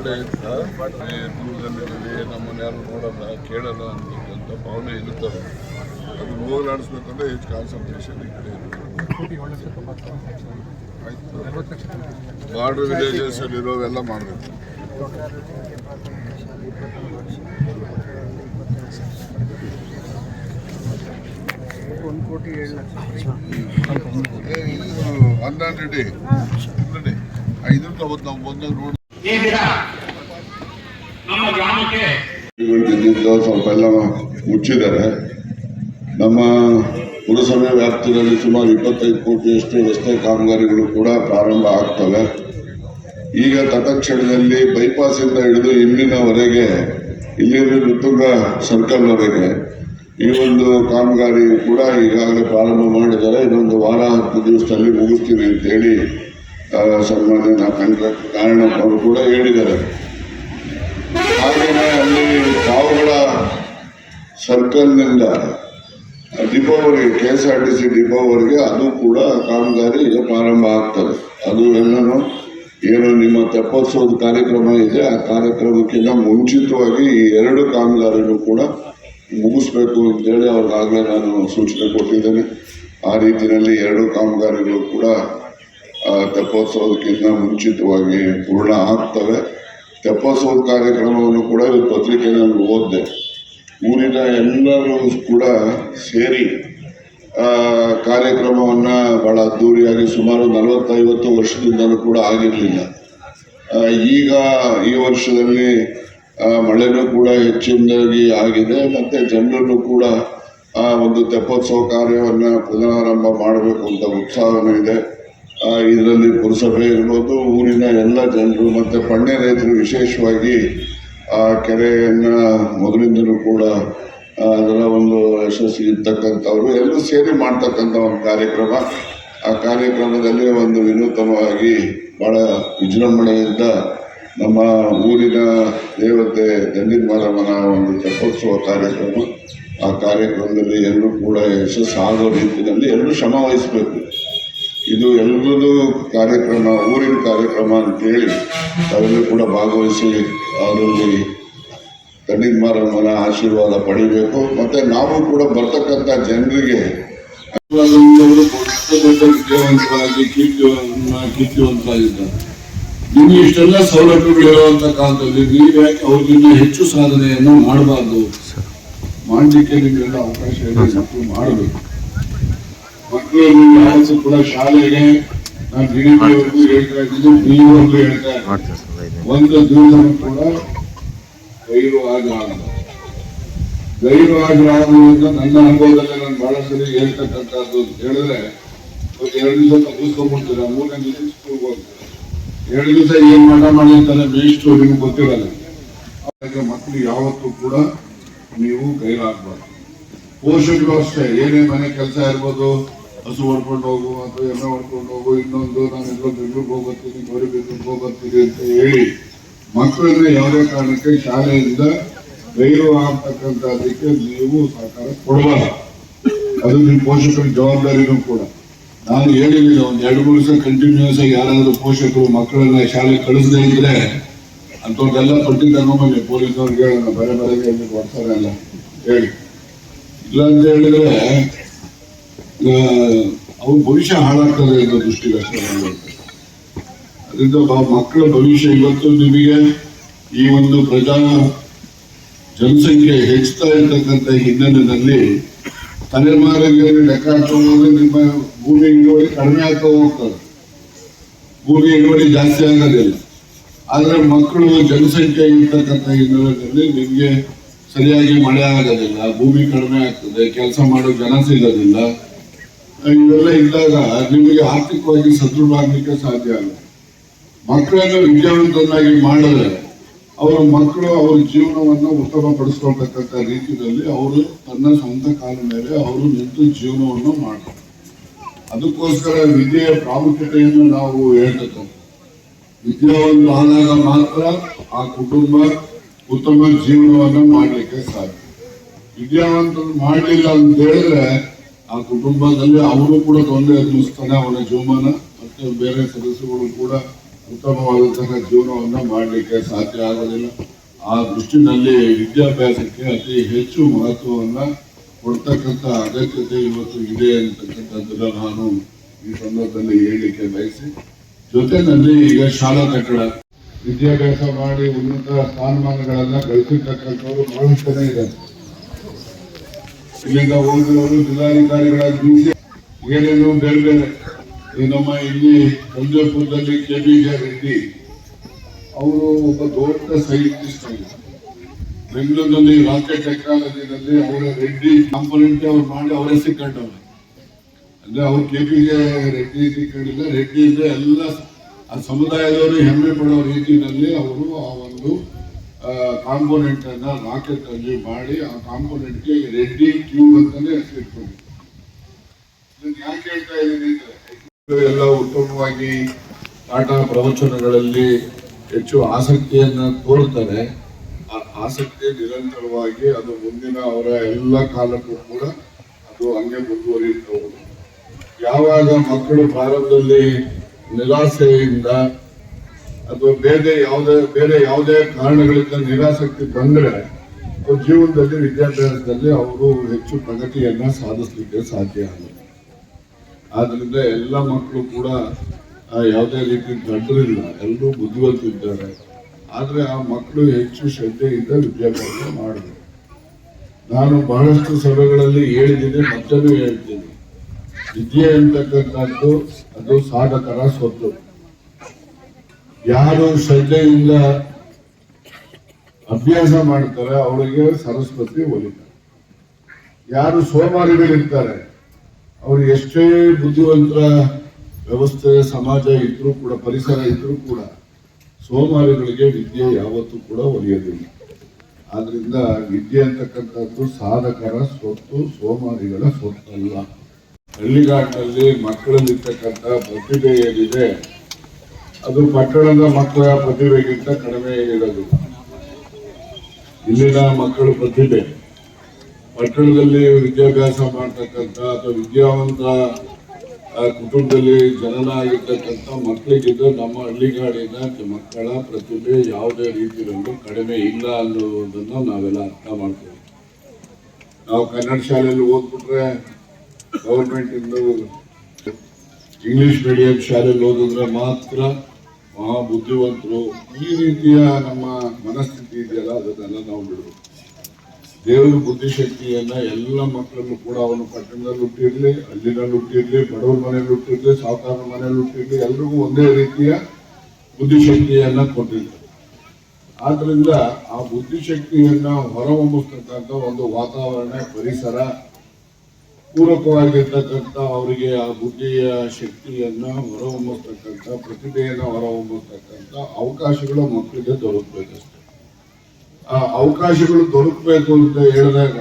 ಕಡೆ ಇದ್ದ ದೂರದಲ್ಲಿದ್ದೀವಿ ನಮ್ಮನ್ನ ಯಾರು ನೋಡಲ್ಲ ಕೇಳಲ್ಲ ಅಂತಕ್ಕಂಥ ಭಾವನೆ ಇರುತ್ತೆ ಅದು ಹೋಗಲಾಡಿಸ್ಬೇಕಂದ್ರೆ ಹೆಚ್ಚು ಕಾನ್ಸಂಟ್ರೇಷನ್ ಈ ಕಡೆ ಲಕ್ಷ ಬಾರ್ಡರ್ ವಿಲೇಜಸ್ ಇರೋವೆಲ್ಲ ಮಾಡಬೇಕು. ಒಂದು ಕೋಟಿ ಏಳು ಲಕ್ಷ. ಹನ್ನೆರಡು ಐದು ನಾವು ಬಂದಾಗ ನೋಡಿ ಸ್ವಲ್ಪ ಎಲ್ಲ ಮುಚ್ಚಿದ್ದಾರೆ. ನಮ್ಮ ಪುರಸಭೆ ವ್ಯಾಪ್ತಿಯಲ್ಲಿ ಸುಮಾರು ಇಪ್ಪತ್ತೈದು ಕೋಟಿಯಷ್ಟು ರಸ್ತೆ ಕಾಮಗಾರಿಗಳು ಕೂಡ ಪ್ರಾರಂಭ ಆಗ್ತವೆ. ಈಗ ತತ್ಕ್ಷಣದಲ್ಲಿ ಬೈಪಾಸಿಂದ ಹಿಡಿದು ಇಲ್ಲಿನವರೆಗೆ ಇಲ್ಲಿಂದ ಋತುಂಗ ಸರ್ಕಲ್ವರೆಗೆ ಈ ಒಂದು ಕಾಮಗಾರಿ ಕೂಡ ಈಗಾಗಲೇ ಪ್ರಾರಂಭ ಮಾಡಿದ್ದಾರೆ. ಇನ್ನೊಂದು ವಾರ ಹತ್ತು ದಿವಸದಲ್ಲಿ ಮುಗಿಸ್ತೀವಿ ಅಂತೇಳಿ ಆ, ಸನ್ಮಾನ್ಯ ಕಾರಣ ಅವರು ಕೂಡ ಹೇಳಿದ್ದಾರೆ. ಹಾಗೆಯೇ ಅಲ್ಲಿ ಕಾವುಗಳ ಸರ್ಕಲ್ನಿಂದ ಡಿಪೋವರೆಗೆ K S R T C ಡಿಪೋವರೆಗೆ ಅದು ಕೂಡ ಕಾಮಗಾರಿ ಈಗ ಪ್ರಾರಂಭ ಆಗ್ತದೆ. ಅದು ಎಲ್ಲನೂ ಏನು ನಿಮ್ಮ ತೆಪ್ಪೋತ್ಸವದ ಕಾರ್ಯಕ್ರಮ ಇದೆ ಆ ಕಾರ್ಯಕ್ರಮಕ್ಕಿಂತ ಮುಂಚಿತವಾಗಿ ಈ ಎರಡು ಕಾಮಗಾರಿಗಳು ಕೂಡ ಮುಗಿಸ್ಬೇಕು ಅಂತೇಳಿ ಅವ್ರಿಗಾಗಲೇ ನಾನು ಸೂಚನೆ ಕೊಟ್ಟಿದ್ದೇನೆ. ಆ ರೀತಿಯಲ್ಲಿ ಎರಡು ಕಾಮಗಾರಿಗಳು ಕೂಡ ತೆಪ್ಪೋತ್ಸವಕ್ಕಿಂತ ಮುಂಚಿತವಾಗಿ ಪೂರ್ಣ ಆಗ್ತವೆ. ತೆಪ್ಪೋತ್ಸವದ ಕಾರ್ಯಕ್ರಮವನ್ನು ಕೂಡ ಪತ್ರಿಕೆಯಲ್ಲಿ ಓದಿದೆ. ಊರಿನ ಎಲ್ಲರೂ ಕೂಡ ಸೇರಿ ಕಾರ್ಯಕ್ರಮವನ್ನು ಬಹಳ ಅದ್ದೂರಿಯಾಗಿ ಸುಮಾರು ನಲವತ್ತೈವತ್ತು ವರ್ಷದಿಂದಲೂ ಕೂಡ ಆಗಿರಲಿಲ್ಲ. ಈಗ ಈ ವರ್ಷದಲ್ಲಿ ಮಳೆನೂ ಕೂಡ ಹೆಚ್ಚಿನದಾಗಿ ಆಗಿದೆ. ಮತ್ತು ಜನರನ್ನು ಕೂಡ ಆ ಒಂದು ತೆಪ್ಪೋತ್ಸವ ಕಾರ್ಯವನ್ನು ಪುನರಾರಂಭ ಮಾಡಬೇಕು ಅಂತ ಉತ್ಸಾಹನೂ ಇದೆ. ಇದರಲ್ಲಿ ಪುರಸಭೆ ಇರ್ಬೋದು, ಊರಿನ ಎಲ್ಲ ಜನರು ಮತ್ತೆ ಪಣ್ಯ ರೈತರು ವಿಶೇಷವಾಗಿ ಆ ಕೆರೆಯನ್ನ ಮೊದಲಿಂದಲೂ ಕೂಡ ಅದರ ಒಂದು ಯಶಸ್ವಿ ಇರ್ತಕ್ಕಂಥವ್ರು, ಎಲ್ಲರೂ ಸೇರಿ ಮಾಡ್ತಕ್ಕಂಥ ಒಂದು ಕಾರ್ಯಕ್ರಮ. ಆ ಕಾರ್ಯಕ್ರಮದಲ್ಲಿ ಒಂದು ವಿನೂತನವಾಗಿ ಬಹಳ ವಿಜೃಂಭಣೆಯಿಂದ ನಮ್ಮ ಊರಿನ ದೇವತೆ ದಂಡಿನ ಮಾರಮ್ಮನ ಒಂದು ತೆಪ್ಪೋತ್ಸವ ಕಾರ್ಯಕ್ರಮ, ಆ ಕಾರ್ಯಕ್ರಮದಲ್ಲಿ ಎಲ್ಲರೂ ಕೂಡ ಯಶಸ್ಸಾಗೋ ರೀತಿಯಲ್ಲಿ ಎಲ್ಲರೂ ಶ್ರಮ ವಹಿಸಬೇಕು. ಇದು ಎಲ್ಲರದು ಕಾರ್ಯಕ್ರಮ ಊರಿನ ಕಾರ್ಯಕ್ರಮ ಅಂತೇಳಿ ತಾವೆಲ್ಲರೂ ಕೂಡ ಭಾಗವಹಿಸಿ ಅದರಲ್ಲಿ ದಂಡಿನ ಮನ ಆಶೀರ್ವಾದ ಪಡಿಬೇಕು. ಮತ್ತೆ ನಾವು ಕೂಡ ಬರ್ತಕ್ಕಂಥ ಜನರಿಗೆ ವಿದ್ಯಾವಂತರಾಗಿ ಕೀರ್ತಿವಂತರಾಗಿದ್ದಾರೆ. ನಿಮಗೆ ಇಷ್ಟೆಲ್ಲ ಸೌಲಭ್ಯಗಳಿರುವಂತ ಕಾಲದಲ್ಲಿ ನೀವು ಅವ್ರಿಗಿಂತ ಹೆಚ್ಚು ಸಾಧನೆಯನ್ನು ಮಾಡಬಾರ್ದು. ಮಾಡಲಿಕ್ಕೆ ನಿಮಗೆಲ್ಲ ಅವಕಾಶ ಮಾಡಬೇಕು. ಮಕ್ಕಳು ಯಾರು ಕೂಡ ಶಾಲೆಗೆ ನಾನು ಡಿಡಿಪಿವರೆಗೂ ಹೇಳ್ತಾ ಇದ್ದೀನಿ ನೀವರೆಗೂ ಹೇಳ್ತಾ ಇದ್ದೀನಿ. ಒಂದು ದೂರ ಕೂಡ ಗೈರು ಆಗಲಾರದು ಗೈರು ಆಗಲಾರದು ನನ್ನ ಅನುಭವದಲ್ಲಿ ನಾನು ಬಹಳ ಸರಿ ಹೇಳ್ತಕ್ಕಂಥದ್ದು ಅಂತ ಹೇಳಿದ್ರೆ ಎರಡು ದಿವಸ ತಪ್ಪಿಸ್ಕೊಂಡ್ಬಿಡ್ತೀರ. ಮೂರನೇ ದಿವಸ ಸ್ಕೂಲ್ಗೆ ಹೋಗ್ತಾರೆ. ಎರಡು ದಿವಸ ಏನ್ ಮಾಡ ಮಾಡಿರ್ತಾರೆ ಮೇಷ್ಟು ನಿಮ್ಗೆ ಗೊತ್ತಿರಲ್ಲ. ಅದಕ್ಕೆ ಮಕ್ಕಳು ಯಾವತ್ತೂ ಕೂಡ ನೀವು ಗೈರಾಗಬಾರ್ದು. ಪೋಷಕರು ಅಷ್ಟೇ. ಏನೇ ಮನೆ ಕೆಲಸ ಇರ್ಬೋದು ಹಸು ಹೊಡ್ಕೊಂಡು ಹೋಗು, ಅಥವಾ ಎಲ್ಲ ಹೊಡ್ಕೊಂಡು ಹೋಗು, ಇನ್ನೊಂದು ನಾನೆಲ್ಲ ಬೆಂಗಳೂರಿಗೆ ಹೋಗ್ಬರ್ತೀನಿ ಗೌರಿ ಬೆಂಗಳೂರಿಗೆ ಹೋಗ್ಬರ್ತೀನಿ ಅಂತ ಹೇಳಿ ಮಕ್ಕಳನ್ನ ಯಾವುದೇ ಕಾರಣಕ್ಕೆ ಶಾಲೆಯಿಂದ ಗೈರು ಆಗ್ತಕ್ಕಂಥದ್ದಕ್ಕೆ ನೀವು ಸಹಕಾರ ಕೊಡಬಾರ ಅದು ನಿಮ್ಮ ಪೋಷಕರ ಜವಾಬ್ದಾರಿನೂ ಕೂಡ. ನಾನು ಹೇಳಿದ್ದೀನಿ, ಒಂದು ಎರಡು ಮೂರು ದಿವಸ ಕಂಟಿನ್ಯೂಸ್ ಆಗಿ ಯಾರಾದರೂ ಪೋಷಕರು, ಮಕ್ಕಳನ್ನ ಶಾಲೆಗೆ ಕಳಿಸದೇ ಇದ್ರೆ ಅಂಥವ್ರದ್ದೆಲ್ಲ ಪಟ್ಟಿ ತಗೊಂಬನ್ನಿ ಪೊಲೀಸ್ನವ್ರಿಗೆ ಹೇಳೋಣ, ಬೇರೆ ಬೇರೆ ಹೇಳ್ಬಿಟ್ಟು ಕೊಡ್ತಾರೆ ಅಲ್ಲ ಹೇಳಿ. ಇಲ್ಲ ಅಂತ ಹೇಳಿದ್ರೆ ಅವ್ರ ಭವಿಷ್ಯ ಹಾಳಾಗ್ತದೆ ಅನ್ನೋ ದೃಷ್ಟಿಗೆ ಅಷ್ಟೇ ನಾನು ಹೇಳ್ತೀನಿ. ಅದರಿಂದ ಮಕ್ಕಳ ಭವಿಷ್ಯ ಇವತ್ತು ನಿಮಗೆ ಈ ಒಂದು ಪ್ರಜಾ ಜನಸಂಖ್ಯೆ ಹೆಚ್ಚುತ್ತಾ ಇರ್ತಕ್ಕಂಥ ಹಿನ್ನೆಲೆಯಲ್ಲಿ ತಲೆಮಾರಿಗೆ ಲೆಕ್ಕ ಹಾಕೋದ್ರೆ ನಿಮ್ಮ ಭೂಮಿ ಇಳುವರಿ ಕಡಿಮೆ ಆಗ್ತಾ ಹೋಗ್ತದೆ. ಭೂಮಿ ಇಳುವರಿ ಜಾಸ್ತಿ ಆಗೋದಿಲ್ಲ. ಆದರೆ ಮಕ್ಕಳು ಜನಸಂಖ್ಯೆ ಇರ್ತಕ್ಕಂಥ ಹಿನ್ನೆಲೆಯಲ್ಲಿ ನಿಮಗೆ ಸರಿಯಾಗಿ ಮಳೆ ಆಗೋದಿಲ್ಲ, ಭೂಮಿ ಕಡಿಮೆ ಆಗ್ತದೆ, ಕೆಲಸ ಮಾಡೋ ಜನ ಸಿಗೋದಿಲ್ಲ. ಇವೆಲ್ಲ ಇದ್ದಾಗ ನಿಮಗೆ ಆರ್ಥಿಕವಾಗಿ ಸದೃಢ ಆಗ್ಲಿಕ್ಕೆ ಸಾಧ್ಯ ಆಗಲ್ಲ ಮಕ್ಕಳನ್ನು ವಿದ್ಯಾವಂತನಾಗಿ ಮಾಡಿದ್ರೆ ಅವರ ಮಕ್ಕಳು ಅವರ ಜೀವನವನ್ನು ಉತ್ತಮಪಡಿಸ್ಕೊಳ್ತಕ್ಕಂಥ ರೀತಿಯಲ್ಲಿ ಅವರು ತನ್ನ ಸ್ವಂತ ಕಾಲ ಮೇಲೆ ಅವರು ನಿಂತು ಜೀವನವನ್ನು ಮಾಡ್ತಾರೆ. ಅದಕ್ಕೋಸ್ಕರ ವಿದ್ಯೆಯ ಪ್ರಾಮುಖ್ಯತೆಯನ್ನು ನಾವು ಹೇಳ್ತಕ್ಕಂಥ ವಿದ್ಯಾವಂತ ಆದಾಗ ಮಾತ್ರ ಆ ಕುಟುಂಬ ಉತ್ತಮ ಜೀವನವನ್ನು ಮಾಡಲಿಕ್ಕೆ ಸಾಧ್ಯ. ವಿದ್ಯಾವಂತರು ಮಾಡಲಿಲ್ಲ ಅಂತ ಹೇಳಿದ್ರೆ ಆ ಕುಟುಂಬದಲ್ಲಿ ಅವರು ಕೂಡ ತೊಂದರೆ ಅನುಭವಿಸ್ತಾನೆ ಅವನ ಜೀವಮಾನ ಮತ್ತೆ ಬೇರೆ ಸದಸ್ಯಗಳು ಕೂಡ ಉತ್ತಮವಾದಂತಹ ಜೀವನವನ್ನು ಮಾಡಲಿಕ್ಕೆ ಸಾಧ್ಯ ಆಗೋದಿಲ್ಲ. ಆ ದೃಷ್ಟಿನಲ್ಲಿ ವಿದ್ಯಾಭ್ಯಾಸಕ್ಕೆ ಅತಿ ಹೆಚ್ಚು ಮಹತ್ವವನ್ನ ಕೊಡ್ತಕ್ಕಂಥ ಅಗತ್ಯತೆ ಇವತ್ತು ಇದೆ ಅಂತಕ್ಕಂಥದ್ದನ್ನು ನಾನು ಈ ಸಂದರ್ಭದಲ್ಲಿ ಹೇಳಲಿಕ್ಕೆ ಬಯಸಿ ಜೊತೆನಲ್ಲಿ ಈಗ ಶಾಲಾ ಕಟ್ಟಡ ವಿದ್ಯಾಭ್ಯಾಸ ಮಾಡಿ ಉನ್ನತ ಸ್ಥಾನಮಾನಗಳನ್ನು ಗಳಿಸಿರ್ತಕ್ಕಂಥವ್ರು ಬಹಳಷ್ಟು ಇದೆ. ಇದ್ದಾರೆ ಇಲ್ಲಿಂದ ಜಿಲ್ಲಾಧಿಕಾರಿಗಳ ಜೊತೆ ಏನೇನು ಬೇರೆ ಬೇರೆ. ನಮ್ಮ ಇಲ್ಲಿ ಸಂಜಯಪುರದಲ್ಲಿ ಕೆ ಬಿ ಜೆ ರೆಡ್ಡಿ ಅವರು ಒಬ್ಬ ದೊಡ್ಡ ಸೈಂಟಿಸ್ಟ್ ಆಗಿದ್ದಾರೆ ಬೆಂಗಳೂರಿನಲ್ಲಿ ರಾಕೆಟ್ ಟೆಕ್ನಾಲಜಿನಲ್ಲಿ ಅವರ ರೆಡ್ಡಿ ಕಾಂಪೊನೆಂಟ್ ಅವ್ರು ಮಾಡಿ ಅವರೇ ಸಿಕ್ಕಂಡವ್ರು. ಅಂದ್ರೆ ಅವ್ರು ಕೆ ಪಿ ಜೆ ರೆಡ್ಡಿ ಸಿಕ್ಕಂಡಿಲ್ಲ ರೆಡ್ಡಿ ಅಂದ್ರೆ ಎಲ್ಲ ಆ ಸಮುದಾಯದವರು ಹೆಮ್ಮೆ ಪಡೋ ರೀತಿಯಲ್ಲಿ ಅವರು ಆ ಒಂದು ಕಾಂಪೋನೆಂಟ್ ಅನ್ನ ರಾಕೆಟ್ ಅಲ್ಲಿ ಮಾಡಿ ಆ ಕಾಂಪೋನೆಂಟ್ಗೆ ರೆಡ್ಡಿ ಟ್ಯೂಬ್ ಅಂತಾನೆ ಹೆಸರಿಟ್ಕೊಂಡು ಯಾಕೆ ಹೇಳ್ತಾ ಇದ್ದೀನಿ ಎಲ್ಲ ಉತ್ತಮವಾಗಿ ಪಾಠ ಪ್ರವಚನಗಳಲ್ಲಿ ಹೆಚ್ಚು ಆಸಕ್ತಿಯನ್ನ ತೋರ್ತಾರೆ. ಆ ಆಸಕ್ತಿ ನಿರಂತರವಾಗಿ ಅದು ಮುಂದಿನ ಅವರ ಎಲ್ಲ ಕಾಲಕ್ಕೂ ಕೂಡ ಅದು ಹಂಗೆ ಮುಂದುವರಿಯುತ್ತವರು ಯಾವಾಗ ಮಕ್ಕಳು ಪ್ರಾರಂಭದಲ್ಲಿ ನಿರಾಸೆಯಿಂದ ಅಥವಾ ಬೇರೆ ಯಾವುದೇ ಬೇರೆ ಯಾವುದೇ ಕಾರಣಗಳಿಂದ ನಿರಾಸಕ್ತಿ ಬಂದರೆ ಅವ್ರ ಜೀವನದಲ್ಲಿ, ವಿದ್ಯಾಭ್ಯಾಸದಲ್ಲಿ ಅವರು ಹೆಚ್ಚು ಪ್ರಗತಿಯನ್ನು ಸಾಧಿಸಲಿಕ್ಕೆ ಸಾಧ್ಯ ಆಗುತ್ತೆ ಆದ್ರಿಂದ ಎಲ್ಲ ಮಕ್ಕಳು ಕೂಡ ಯಾವುದೇ ರೀತಿ ದಡ್ಡರಿಲ್ಲ, ಎಲ್ಲರೂ ಬುದ್ಧಿವಂತಿದ್ದಾರೆ. ಆದರೆ ಆ ಮಕ್ಕಳು ಹೆಚ್ಚು ಶ್ರದ್ಧೆಯಿಂದ ವಿದ್ಯಾಭ್ಯಾಸ ಮಾಡಬೇಕು. ನಾನು ಬಹಳಷ್ಟು ಸಭೆಗಳಲ್ಲಿ ಹೇಳಿದ್ದೀನಿ ಮತ್ತೂ ಹೇಳ್ತೀನಿ. ವಿದ್ಯೆ ಅಂತಕ್ಕಂಥದ್ದು ಅದು ಸಾಧಕರ ಸ್ವತ್ತು. ಯಾರು ಶ್ರದ್ಧೆಯಿಂದ ಅಭ್ಯಾಸ ಮಾಡ್ತಾರೆ, ಅವರಿಗೆ ಸರಸ್ವತಿ ಒಲಿತಾರೆ ಯಾರು ಸೋಮಾರಿಗಳಿರ್ತಾರೆ, ಅವ್ರು ಎಷ್ಟೇ ಬುದ್ಧಿವಂತರ ವ್ಯವಸ್ಥೆ ಸಮಾಜ ಇದ್ರೂ ಕೂಡ, ಪರಿಸರ ಇದ್ರೂ ಕೂಡ, ಸೋಮಾರಿಗಳಿಗೆ ವಿದ್ಯೆ ಯಾವತ್ತೂ ಕೂಡ ಒಲಿಯೋದಿಲ್ಲ. ಆದ್ರಿಂದ ವಿದ್ಯೆ ಅಂತಕ್ಕಂಥದ್ದು ಸಾಧಕರ ಸ್ವತ್ತು ಸೋಮಾರಿಗಳ ಸ್ವತ್ತಲ್ಲ ಹಳ್ಳಿಗಾಡಿನಲ್ಲಿ ಮಕ್ಕಳಲ್ಲಿರ್ತಕ್ಕಂಥ ಪ್ರತಿಭೆ ಏನಿದೆ ಅದು ಪಟ್ಟಣದ ಮಕ್ಕಳ ಪ್ರತಿಭೆಗಿಂತ ಕಡಿಮೆ ಇರೋದು. ಇಲ್ಲಿನ ಮಕ್ಕಳ ಪ್ರತಿಭೆ. ಪಟ್ಟಣದಲ್ಲಿ ವಿದ್ಯಾಭ್ಯಾಸ ಮಾಡ್ತಕ್ಕಂಥ ಅಥವಾ ವಿದ್ಯಾವಂತ ಕುಟುಂಬದಲ್ಲಿ ಜನನ ಆಗಿರ್ತಕ್ಕಂಥ ಮಕ್ಕಳಿಗಿದ್ದು ನಮ್ಮ ಹಳ್ಳಿಗಾಡಿನ ಮಕ್ಕಳ ಪ್ರತಿಭೆ ಯಾವುದೇ ರೀತಿಯಲ್ಲೂ ಕಡಿಮೆ ಇಲ್ಲ ಅನ್ನೋದನ್ನು ನಾವೆಲ್ಲ ಅರ್ಥ ಮಾಡ್ತೀವಿ. ನಾವು ಕನ್ನಡ ಶಾಲೆಯಲ್ಲಿ ಓದ್ಬಿಟ್ರೆ ಗೌರ್ಮೆಂಟಿಂದು ಇಂಗ್ಲಿಷ್ ಮೀಡಿಯಂ ಶಾಲೆಯಲ್ಲಿ ಓದಿದ್ರೆ ಮಾತ್ರ ಮಹಾ ಬುದ್ಧಿವಂತರು ಈ ರೀತಿಯ ನಮ್ಮ ಮನಸ್ಥಿತಿ ಇದೆಯಲ್ಲ, ಅದನ್ನೆಲ್ಲ ನಾವು ಬಿಡಬೇಕು. ಬುದ್ಧಿ ಬುದ್ಧಿಶಕ್ತಿಯನ್ನ ಎಲ್ಲ ಮಕ್ಕಳನ್ನು ಕೂಡ ಅವನು ಪಟ್ಟಣದಲ್ಲಿ ಹುಟ್ಟಿರ್ಲಿ, ಹಳ್ಳಿನಲ್ಲಿ ಹುಟ್ಟಿರ್ಲಿ, ಬಡವರ ಮನೆಯಲ್ಲಿ ಹುಟ್ಟಿರ್ಲಿ ಸಾವುಕಾರ ಮನೆಯಲ್ಲಿ ಹುಟ್ಟಿರ್ಲಿ, ಎಲ್ರಿಗೂ ಒಂದೇ ರೀತಿಯ ಬುದ್ಧಿಶಕ್ತಿಯನ್ನ ಕೊಟ್ಟಿದ್ದಾರೆ. ಆದ್ರಿಂದ ಆ ಬುದ್ಧಿಶಕ್ತಿಯನ್ನ ಹೊರಹೊಮ್ಮಿಸ್ತಕ್ಕಂಥ ಒಂದು ವಾತಾವರಣ, ಪರಿಸರ ಪೂರಕವಾಗಿರ್ತಕ್ಕಂಥ ಅವರಿಗೆ ಆ ಬುದ್ಧಿಯ ಶಕ್ತಿಯನ್ನ ಹೊರಹೊಮ್ಮಿಸ್ತಕ್ಕಂಥ ಪ್ರತಿಭೆಯನ್ನ ಹೊರಹೊಮ್ಮಿಸ್ತಕ್ಕಂಥ ಅವಕಾಶಗಳು ಮಕ್ಕಳಿಗೆ ದೊರಕಬೇಕಷ್ಟೆ. ಆ ಅವಕಾಶಗಳು ದೊರಕಬೇಕು ಅಂತ ಹೇಳಿದಾಗ